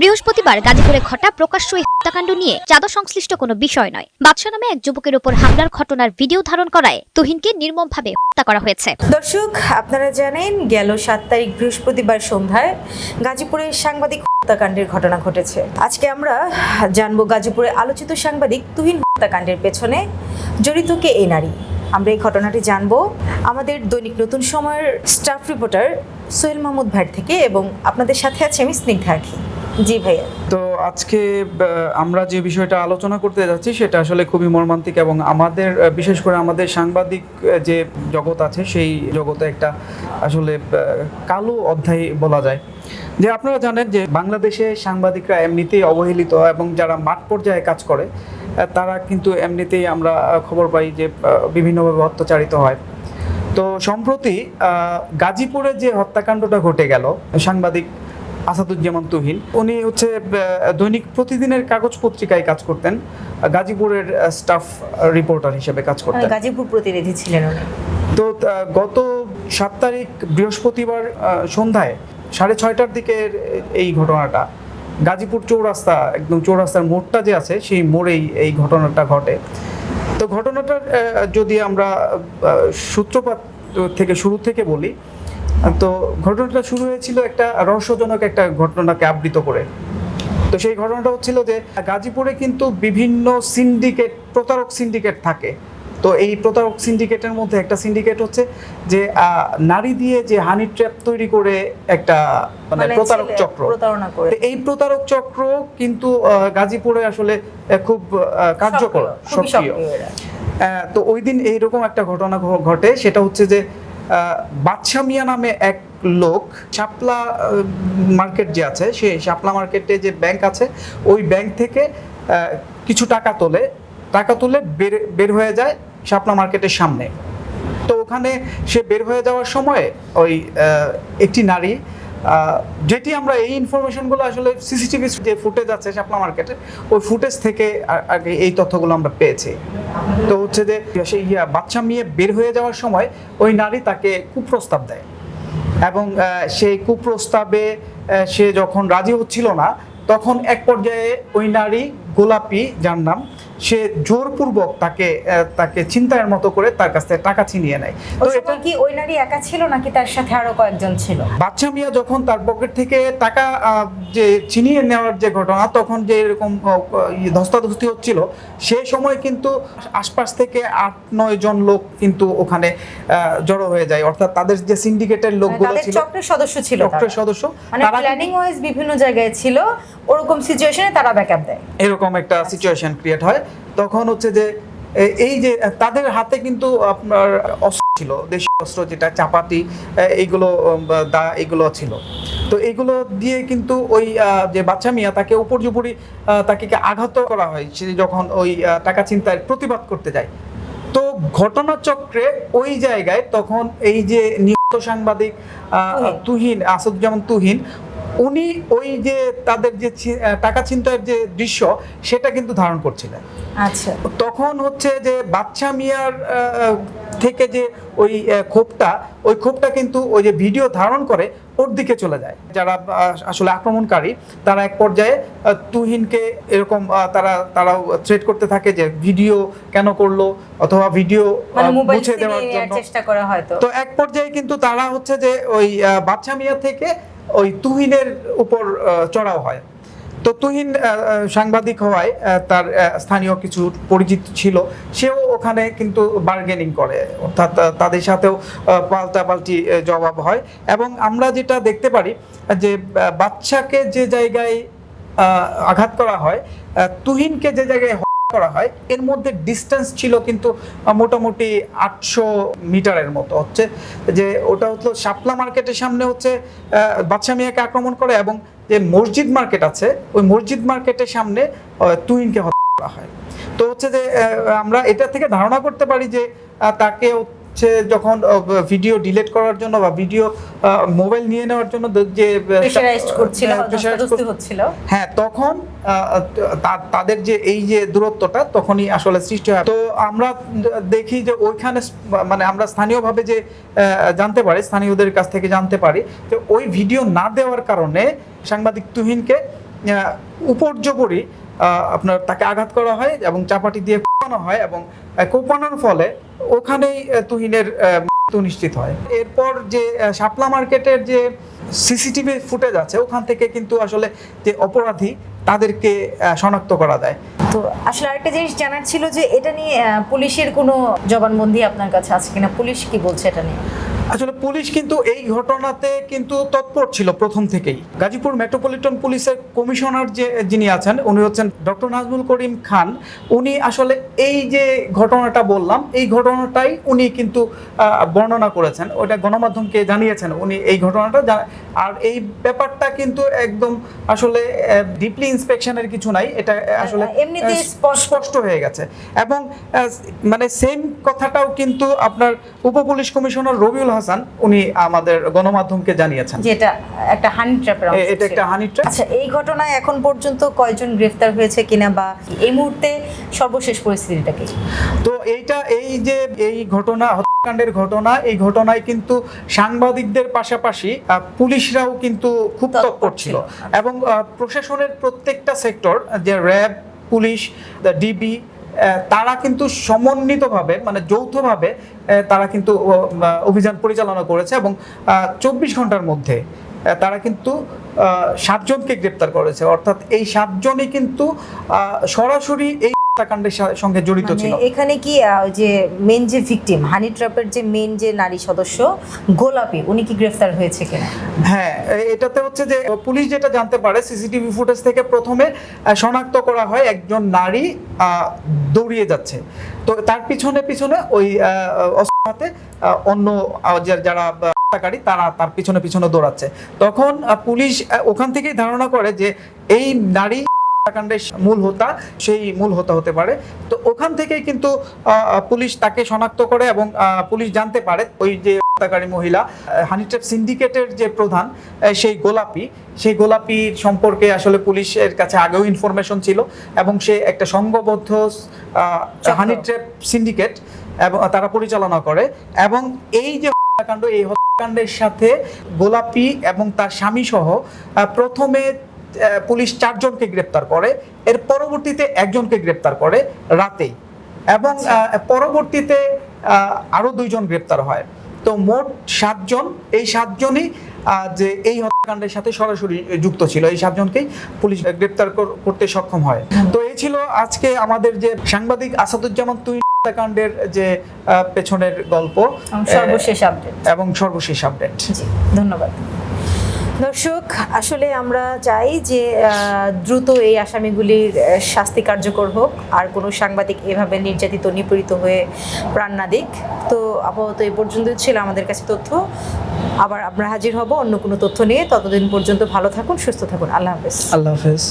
বৃহস্পতিবার গাজীপুরে ঘটা প্রকাশ্য হত্যাকাণ্ড নিয়ে চাঁদা সংশ্লিষ্ট কোনো বিষয় নয়। বাদশা নামে এক যুবকের উপর হামলার ঘটনার ভিডিও ধারণ করায় তুহিনকে নির্মমভাবে হত্যা করা হয়েছে। দর্শক, আপনারা জানেন, গেল সাত তারিখ বৃহস্পতিবার সন্ধ্যায় গাজীপুরে সাংবাদিক হত্যাকাণ্ডের ঘটনা ঘটেছে। আজকে আমরা জানব গাজীপুরে আলোচিত সাংবাদিক তুহিন হত্যাকাণ্ডের পেছনে জড়িত কে এই নারী। আমরা এই ঘটনাটি জানব আমাদের দৈনিক নতুন সময়ের স্টাফ রিপোর্টার সোহেল মাহমুদ ভাট থেকে এবং আপনাদের সাথে আছে আমি স্নিগ্ধা আখি। জি ভাইয়া। তো আজকে আমরা যে বিষয়টা আলোচনা করতে যাচ্ছি, সেটা আসলে খুবই মর্মান্তিক এবং আমাদের বিশেষ করে আমাদের সাংবাদিক যে জগৎ আছে, সেই জগতে একটা আসলে কালো অধ্যায় বলা যায়। যে আপনারা জানেন যে বাংলাদেশে সাংবাদিকরা এমনিতেই অবহেলিত এবং যারা মাঠ পর্যায়ে কাজ করে তারা কিন্তু এমনিতেই আমরা খবর পাই যে বিভিন্নভাবে অত্যাচারিত হয়। তো সম্প্রতি গাজীপুরে যে হত্যাকাণ্ডটা ঘটে গেল, সাংবাদিক আসাদুজ্জামান তুহিন। উনি হচ্ছে দৈনিক প্রতিদিনের কাগজ পত্রিকায় কাজ করতেন গাজীপুরের স্টাফ রিপোর্টার হিসেবে কাজ করতেন। গাজীপুর প্রতিনিধি ছিলেন উনি। তো গত সাত তারিখ বৃহস্পতিবার সন্ধ্যায় সাড়ে ছয়টার দিকে এই ঘটনাটা গাজীপুর চৌরাস্তা একদম চৌরাস্তার মোড়টা যে আছে সেই মোড়েই এই ঘটনাটা ঘটে। তো ঘটনাটার যদি আমরা সূত্রপাত থেকে শুরু থেকে বলি তো ঘটনাটা শুরু হয়েছিল একটা রহস্যজনক একটা ঘটনাকে আবৃত করে। তো সেই ঘটনাটা হচ্ছিল যে গাজীপুরে কিন্তু বিভিন্ন সিন্ডিকেট প্রতারক সিন্ডিকেট থাকে। তো এই প্রতারক সিন্ডিকেটের মধ্যে একটা সিন্ডিকেট হচ্ছে যে নারী দিয়ে যে হানি ট্র্যাপ তৈরি করে একটা মানে মানে প্রতারক চক্র। এই প্রতারক চক্র কিন্তু গাজীপুরে আসলে খুব কার্যকর সক্রিয়, তো ওই দিন এইরকম একটা ঘটনা ঘটে। সেটা হচ্ছে যে বাদশা মিয়া নামে এক লোক শাপলা মার্কেট যে আছে, সে শাপলা মার্কেটে যে ব্যাংক আছে, ওই ব্যাংক থেকে কিছু টাকা তোলে। টাকা তুলে বের বের হয়ে যায় শাপলা মার্কেটের সামনে। তো ওখানে সে বের হয়ে যাওয়ার সময় ওই একটি নারী যেটি আমরা এই ইনফরমেশনগুলো আসলে সিসিটিভি যে ফুটেজ আছে শাপলা মার্কেটে ওই ফুটেজ থেকে আগে এই তথ্যগুলো আমরা পেয়েছি। তো হচ্ছে যে সেই বাচ্চা মেয়ে বের হয়ে যাওয়ার সময় ওই নারী তাকে কুপ্রস্তাব দেয়। এবং সেই কুপ্রস্তাবে সে যখন রাজি হচ্ছিল না, তখন এক পর্যায়ে ওই নারী গোলাপি, যার নাম সে জোরপূর্বক তাকে তাকে চিন্তায়ের মতো করে তার কাছ থেকে টাকা ছিনিয়ে নেয়। তো এটা কি ওই নারী একা ছিল নাকি তার সাথে আরও কয়েকজন ছিল? বাচ্চা মিয়া যখন তার পকেট থেকে টাকা যে ছিনিয়ে নেওয়ার যে ঘটনা তখন যে এরকম ধস্তাধস্তি হচ্ছিল সেই সময় কিন্তু আশপাশ থেকে আট নয় জন লোক কিন্তু ওখানে জড়ো হয়ে যায়। অর্থাৎ তাদের যে সিন্ডিকেটের মানে লোকগুলো ছিল চক্রের সদস্য ছিল চক্রের সদস্য মানে তারা প্ল্যানিং ওয়াইজ বিভিন্ন জায়গায় ছিল ওরকম সিচুয়েশনে তারা ব্যাকআপ দেয়। এরকম একটা সিচুয়েশন ক্রিয়েট হয়। তখন হচ্ছে যে এই যে তাদের হাতে কিন্তু আপনার অস্ত্র ছিল দেশীয় অস্ত্র যেটা চাপাতি এইগুলো দা এগুলো ছিল। তো এইগুলো দিয়ে কিন্তু ওই যে বাচ্চা মিয়া তাকে উপর্যুপরি তাকে আঘাত করা হয়? সে যখন ওই টাকা চিন্তায় প্রতিবাদ করতে যায়। তো ঘটনাচক্রে ওই জায়গায় তখন এই যে নিহত সাংবাদিক আহ, তুহিন। তুহিন আসাদুজ্জামান তুহিন উনি ওই যে তাদের যে টাকা ছিনতাইয়ের যে দৃশ্য সেটা কিন্তু ধারণ করছিলেন। আচ্ছা। তখন হচ্ছে যে বাচ্চা মিয়ার থেকে যে ওই ক্ষোভটা ওই ক্ষোভটা কিন্তু ওই যে ভিডিও ধারণ করে ওর দিকে চলে যায়। যারা আসলে আক্রমণকারী তারা এক পর্যায়ে তুহিনকে এরকম তারা তারাও থ্রেট করতে থাকে যে ভিডিও কেন করল অথবা ভিডিও মানে মুছে দেওয়ার জন্য। চেষ্টা করা হয়তো তো। এক পর্যায়ে কিন্তু তারা হচ্ছে যে ওই বাচ্চা মিয়া থেকে ওই তুহিনের উপর চড়াও হয়। তো তুহিন সাংবাদিক হওয়ায় তার স্থানীয় কিছু পরিচিত ছিল। সেও ওখানে কিন্তু বার্গেনিং করে। অর্থাৎ তাদের সাথেও আহ, পাল্টাপাল্টি আহ, জবাব হয়। এবং আমরা যেটা দেখতে পারি যে বাচ্চাকে যে জায়গায় আঘাত করা হয় তুহিনকে যে জায়গায় করা হয়। এর মধ্যে ডিস্টেন্স ছিল কিন্তু মোটামুটি আটশো মিটারের মতো হচ্ছে। যে ওটা হচ্ছে শাপলা মার্কেটের সামনে হচ্ছে আহ, বাদশা মিয়াকে আক্রমণ করে এবং যে মসজিদ মার্কেট আছে ওই মসজিদ মার্কেটের সামনে তুইনকে হত্যা করা হয়। তো হচ্ছে যে আমরা এটা থেকে ধারণা করতে পারি যে তাকে হচ্ছে যখন ভিডিও ডিলিট করার জন্য বা ভিডিও মোবাইল নিয়ে নেওয়ার জন্য যে হ্যাঁ, হচ্ছিল। হ্যাঁ তখন তাদের যে এই যে দূরত্বটা তখনই আসলে সৃষ্টি হয়। তো আমরা দেখি যে ওইখানে মানে আমরা স্থানীয়ভাবে যে জানতে পারি স্থানীয়দের কাছ থেকে জানতে পারি যে ওই ভিডিও না দেওয়ার কারণে সাংবাদিক তুহিনকে উপর্যুপরি আপনার তাকে আঘাত করা হয় এবং চাপাটি দিয়ে হয় এবং কোপানোর ফলে ওখানেই তুহিনের মৃত্যু নিশ্চিত হয়। এরপর যে শাপলা মার্কেটের যে সিসিটিভি ফুটেজ আছে ওখান থেকে কিন্তু আসলে যে অপরাধী তাদেরকে শনাক্ত করা যায়। তো আসলে আরেকটা জিনিস জানার ছিল যে এটা নিয়ে পুলিশের কোনো জবানবন্দি আপনার কাছে আছে কিনা? পুলিশ কি বলছে এটা নিয়ে? আসলে পুলিশ কিন্তু এই ঘটনাতে কিন্তু তৎপর ছিল প্রথম থেকেই। গাজীপুর মেট্রোপলিটন পুলিশের কমিশনার যে যিনি আছেন উনি হচ্ছেন ডক্টর নাজমুল করিম খান। উনি আসলে এই যে ঘটনাটা বললাম এই ঘটনাটাই উনি কিন্তু বর্ণনা করেছেন। ওটা গণমাধ্যমকে জানিয়েছেন উনি এই ঘটনাটা। আর এই ব্যাপারটা কিন্তু একদম আসলে ডিপলি ইন্সপেকশনের কিছু নাই। এটা আসলে এমনিতেই আহ, স্পষ্ট। স্পষ্ট হয়ে গেছে। এবং মানে সেম কথাটাও কিন্তু আপনার উপপুলিশ কমিশনার রবিউল হাসান উনি আমাদের গণমাধ্যমকে জানিয়েছেন। যে এটা একটা হানি ট্র্যাপের এ- এটা একটা হানি ট্র্যাপ আচ্ছা এই ঘটনায় এখন পর্যন্ত কয়জন গ্রেফতার হয়েছে কিনা বা এই মুহূর্তে সর্বশেষ পরিস্থিতিটা কি? তো এইটা এই যে এই ঘটনা হত্যাকাণ্ডের ঘটনা এই ঘটনায় কিন্তু সাংবাদিকদের পাশাপাশি পুলিশরাও কিন্তু খুব তৎপর ছিল। এবং প্রশাসনের প্রত্যেকটা সেক্টর যে র্যাব পুলিশ ডিবি তারা কিন্তু সমন্বিতভাবে মানে যৌথভাবে তারা কিন্তু অভিযান পরিচালনা করেছে এবং চব্বিশ ঘণ্টার মধ্যে তারা কিন্তু সাতজনকে গ্রেপ্তার করেছে। অর্থাৎ এই সাতজনই কিন্তু সরাসরি এই হত্যাকাণ্ডের সঙ্গে জড়িত মানে ছিল। এখানে কি যে মেন যে ভিকটিম হানি ট্র্যাপের যে মেন যে নারী সদস্য গোলাপি উনি কি গ্রেফতার হয়েছে কিনা? হ্যাঁ এটাতে হচ্ছে যে পুলিশ যেটা জানতে পারে সিসিটিভি ফুটেজ থেকে প্রথমে শনাক্ত করা হয় একজন নারী দৌড়িয়ে যাচ্ছে। তো তার পিছনে পিছনে ওই হাতে অন্য যারা হত্যাকারী তারা তার পিছনে পিছনে দৌড়াচ্ছে। তখন পুলিশ ওখান থেকেই ধারণা করে যে এই নারী হত্যাকাণ্ডের মূল হোতা সেই মূল হোতা হতে পারে তো ওখান থেকেই কিন্তু পুলিশ তাকে শনাক্ত করে এবং পুলিশ জানতে পারে ওই যে হত্যাকারী মহিলা হানিট্রেপ সিন্ডিকেটের যে প্রধান সেই গোলাপি সেই গোলাপির সম্পর্কে আসলে পুলিশের কাছে আগেও ইনফরমেশন ছিল এবং সে একটা সংঘবদ্ধ। হানিট্রেপ সিন্ডিকেট এবং তারা পরিচালনা করে এবং এই যে হত্যাকাণ্ড এই হত্যাকাণ্ডের সাথে গোলাপি এবং তার স্বামী সহ প্রথমে পুলিশ চারজনকে গ্রেপ্তার করে এর পরবর্তীতে একজনকে গ্রেপ্তার করে রাতেই। এবং পরবর্তীতে আহ, আরও দুইজন গ্রেপ্তার হয়। তো মোট সাতজন এই সাতজনই যে এই হত্যাকাণ্ডের সাথে সরাসরি যুক্ত ছিল এই সাতজনকেই পুলিশ গ্রেপ্তার করতে সক্ষম হয়। তো এই ছিল আজকে আমাদের যে সাংবাদিক আসাদুজ্জামান তুই হত্যাকাণ্ডের যে পেছনের গল্প সর্বশেষ আপডেট এবং সর্বশেষ আপডেট ধন্যবাদ। দর্শক, আসলে আমরা চাই যে দ্রুত এই আসামিগুলির শাস্তি কার্যকর হোক, আর কোনো সাংবাদিক এভাবে নির্যাতিত, নিপীড়িত হয়ে প্রাণ না দিক। তো আপাতত এ পর্যন্ত ছিল আমাদের কাছে তথ্য। আবার আমরা হাজির হব অন্য কোনো তথ্য নিয়ে। ততদিন পর্যন্ত ভালো থাকুন, সুস্থ থাকুন। আল্লাহ হাফেজ। আল্লাহ হাফেজ।